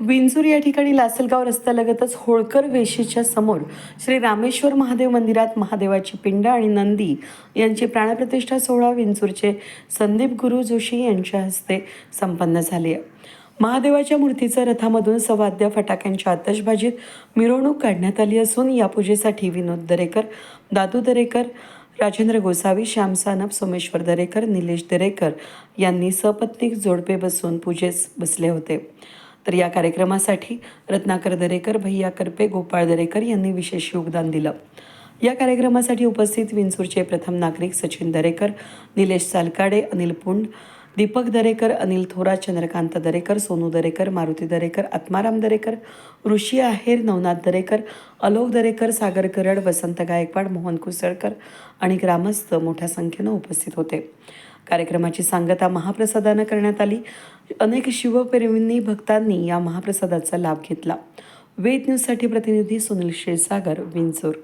विंचूर या ठिकाणी लासलगाव रस्त्यालगतच होळकर वेशीच्या समोर श्री रामेश्वर महादेव मंदिरात महादेवाची पिंड आणि नंदी यांची प्राणप्रतिष्ठा सोहळा विंचूरचे संदीप गुरु जोशी यांच्या हस्ते संपन्न झाली आहे. महादेवाच्या मूर्तीचं रथामधून सवाद्य फटाक्यांच्या आतषबाजीत मिरवणूक काढण्यात आली असून या पूजेसाठी विनोद दरेकर दादू दरेकर राजेंद्र गोसावी श्याम सानप सोमेश्वर दरेकर निलेश दरेकर यांनी सपत्नीक जोडपे बसून पूजेस बसले होते. तर या कार्यक्रमासाठी रत्नाकर दरेकर भैया करपे गोपाळ दरेकर यांनी विशेष योगदान दिलं. या कार्यक्रमासाठी उपस्थित विंचूरचे प्रथम नागरिक सचिन दरेकर निलेश सालकाडे अनिल पुंड दीपक दरेकर अनिल थोरा चंद्रकांत दरेकर सोनू दरेकर मारुती दरेकर आत्माराम दरेकर ऋषी आहेर नवनाथ दरेकर अलोक दरेकर सागर करड वसंत गायकवाड मोहन कुसळकर आणि ग्रामस्थ मोठ्या संख्येनं उपस्थित होते. कार्यक्रमाची सांगता महाप्रसादानं करण्यात आली. अनेक शिवप्रेमींनी भक्तांनी या महाप्रसादाचा लाभ घेतला. वेद न्यूजसाठी प्रतिनिधी सुनील क्षीरसागर विंचूर.